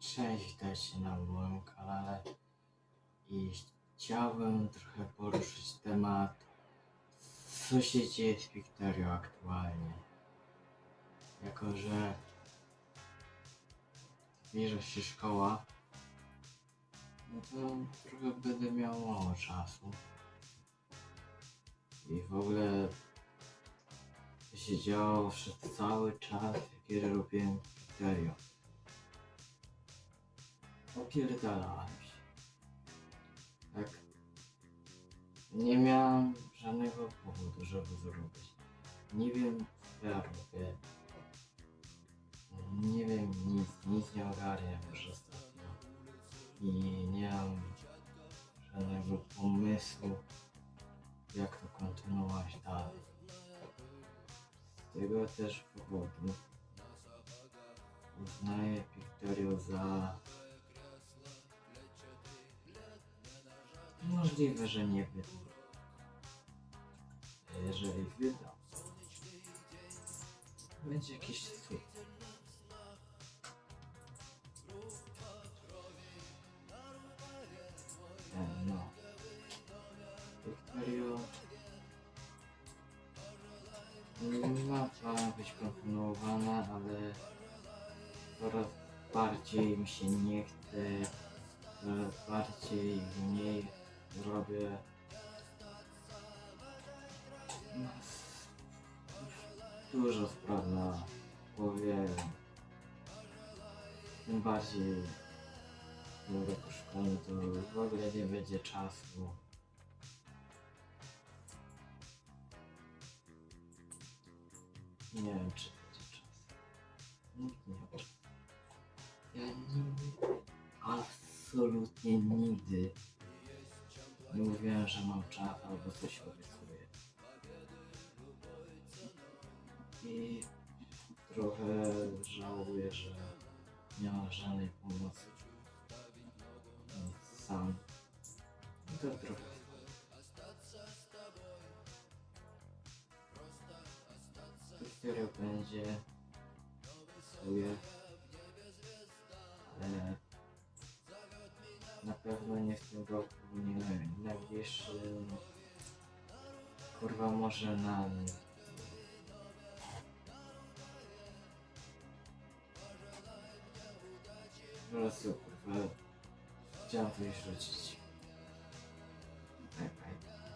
Cześć, witajcie na moim kanale i chciałbym trochę poruszyć temat co się dzieje z Wiktorią aktualnie. Jako, że zbliża się szkoła, no to trochę będę miał mało czasu. I w ogóle to się działo przez cały czas, jaki robiłem Wiktorią. Opierdalałem się. Tak. Nie miałem żadnego powodu, żeby zrobić. Nie wiem, co ja robię. Nie wiem nic, nic nie ogarniam już ostatnio. I nie mam żadnego pomysłu, jak to kontynuować dalej. Z tego też powodu uznaję Wiktorię za Możliwe, że nie wydał. A Jeżeli wydał, będzie jakiś cud. E, No. Wiktorio ma plan być kontynuowana, ale coraz bardziej mi się nie chce, coraz bardziej mniej robię. Dużo spraw na głowie. Tym bardziej szkolnym to w ogóle nie będzie czasu. Nie wiem czy będzie czas. Nikt nie czasu. Ja nigdy, absolutnie nigdy nie mówiłem, że mam czas albo coś obiecuję. I trochę żałuję, że nie mam żadnej pomocy. Sam. I to trochę. Wiktoria będzie pasuje, pewno nie w tym roku, nie wiem, najbliższym kurwa może na po prostu kurwa chciałem coś rzucić